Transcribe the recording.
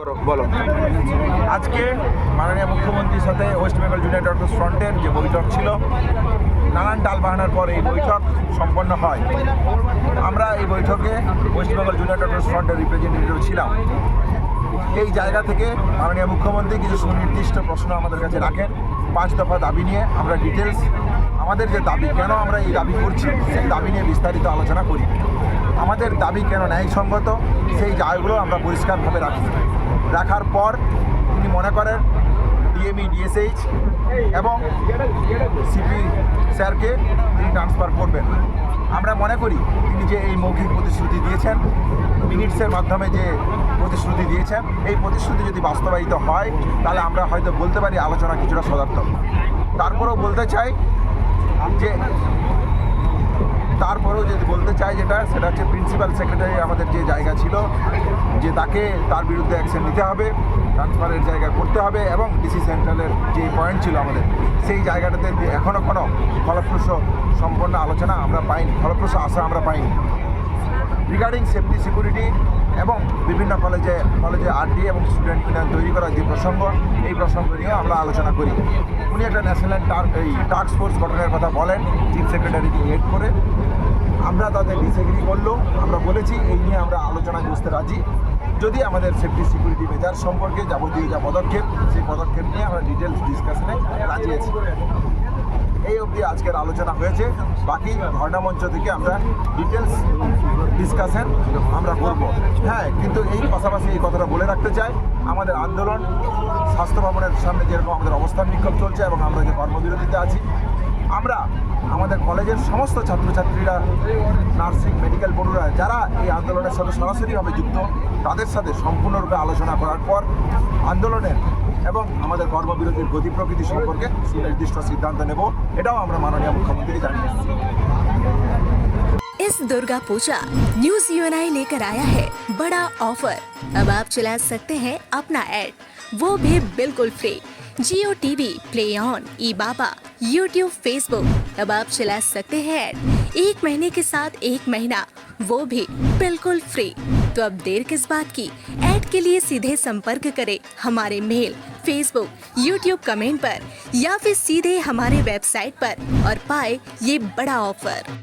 করো, বলো। আজকে মাননীয় মুখ্যমন্ত্রীর সাথে ওয়েস্ট বেঙ্গল জুনিয়র ডক্টর ফ্রন্টের যে বৈঠক ছিল নানান টালবাহানার পর এই বৈঠক সম্পন্ন হয়। আমরা এই বৈঠকে ওয়েস্ট বেঙ্গল জুনিয়র ডক্টর ফ্রন্টের রিপ্রেজেন্টেটিভ ছিলাম। এই জায়গা থেকে মাননীয় মুখ্যমন্ত্রী কিছু সুনির্দিষ্ট প্রশ্ন আমাদের কাছে রাখেন। পাঁচ দফা দাবি নিয়ে আমরা ডিটেলস আমাদের যে দাবি কেন আমরা এই দাবি করছি সেই দাবি নিয়ে বিস্তারিত আলোচনা করি। আমাদের দাবি কেন ন্যায়সঙ্গত সেই জায়গাগুলো আমরা পরিষ্কারভাবে রাখি। রাখার পর তিনি মনে করেন ডিএমই, ডিএসএইচ এবং সিপি স্যারকে তিনি ট্রান্সফার করবেন। আমরা মনে করি তিনি যে এই মৌখিক প্রতিশ্রুতি দিয়েছেন, মিনিটসের মাধ্যমে যে প্রতিশ্রুতি দিয়েছেন, এই প্রতিশ্রুতি যদি বাস্তবায়িত হয়, তাহলে আমরা হয়তো বলতে পারি আলোচনা কিছুটা সদার্থক। তারপরেও বলতে চাই যে তারপরেও যদি বলতে চাই যেটা, সেটা হচ্ছে প্রিন্সিপাল সেক্রেটারি আমাদের যে জায়গা ছিল, যে তাকে তার বিরুদ্ধে অ্যাকশন নিতে হবে ট্রান্সফারের জায়গা করতে হবে এবং ডিসি সেন্ট্রালের যে পয়েন্ট ছিল আমাদের, সেই জায়গাটাতে এখনও কোনো ফলপ্রসূ সম্পন্ন আলোচনা আমরা পাইনি, ফলপ্রসূ আশা আমরা পাইনি। রিগার্ডিং সেফটি সিকিউরিটি এবং বিভিন্ন কলেজে কলেজে আরডি এবং স্টুডেন্ট ইউনিয়ন তৈরি করার যে প্রসঙ্গ, এই প্রসঙ্গ নিয়েও আমরা আলোচনা করি। উনি একটা ন্যাশনাল টার্ক এই টাস্ক ফোর্স গঠনের কথা বলেন চিফ সেক্রেটারিকে হেড করে। আমরা তাদের ডিসএগ্রি করলেও আমরা বলেছি, এই নিয়ে আমরা আলোচনায় বসতে রাজি। যদি আমাদের সেফটি সিকিউরিটি মেজার সম্পর্কে যাবতীয় যা পদক্ষেপ, সেই পদক্ষেপ নিয়ে আমরা ডিটেলস ডিসকাশনে রাজি আছি। এই অবধি আজকের আলোচনা হয়েছে। বাকি ধর্ণা মঞ্চ থেকে আমরা ডিটেলস ডিসকাশন আমরা করব। হ্যাঁ কিন্তু এই পাশাপাশি এই কথাটা বলে রাখতে চাই, আমাদের আন্দোলন, স্বাস্থ্য ভবনের সামনে যেরকম আমাদের অবস্থান বিক্ষোভ চলছে এবং আমরা যে কর্মবিরতিতে আছি আমরা আমাদের কলেজের সমস্ত ছাত্রছাত্রীরা নার্সিং মেডিকেল বন্ধুরা যারা এই আন্দোলনের সাথে সরাসরিভাবে যুক্ত তাদের সাথে সম্পূর্ণরূপে আলোচনা করার পর আন্দোলনের এবং আমাদের কর্মবিরতির গতি প্রকৃতি সম্পর্কে সুনির্দিষ্ট সিদ্ধান্ত নেব এটাও আমরা মাননীয় মুখ্যমন্ত্রীকে জানিয়ে এসেছি इस दुर्गा पूजा न्यूज यूएनआई लेकर आया है बड़ा ऑफर अब आप चला सकते हैं अपना एड वो भी बिल्कुल free Jio TV play on ई बाबा यूट्यूब फेसबुक अब आप चला सकते हैं एक महीने के साथ एक महीना। वो भी बिल्कुल फ्री तो अब देर किस बात की? एड के लिए सीधे संपर्क करें हमारे मेल फेसबुक यूट्यूब कमेंट पर या फिर सीधे हमारे वेबसाइट पर और पाए ये बड़ा ऑफ़र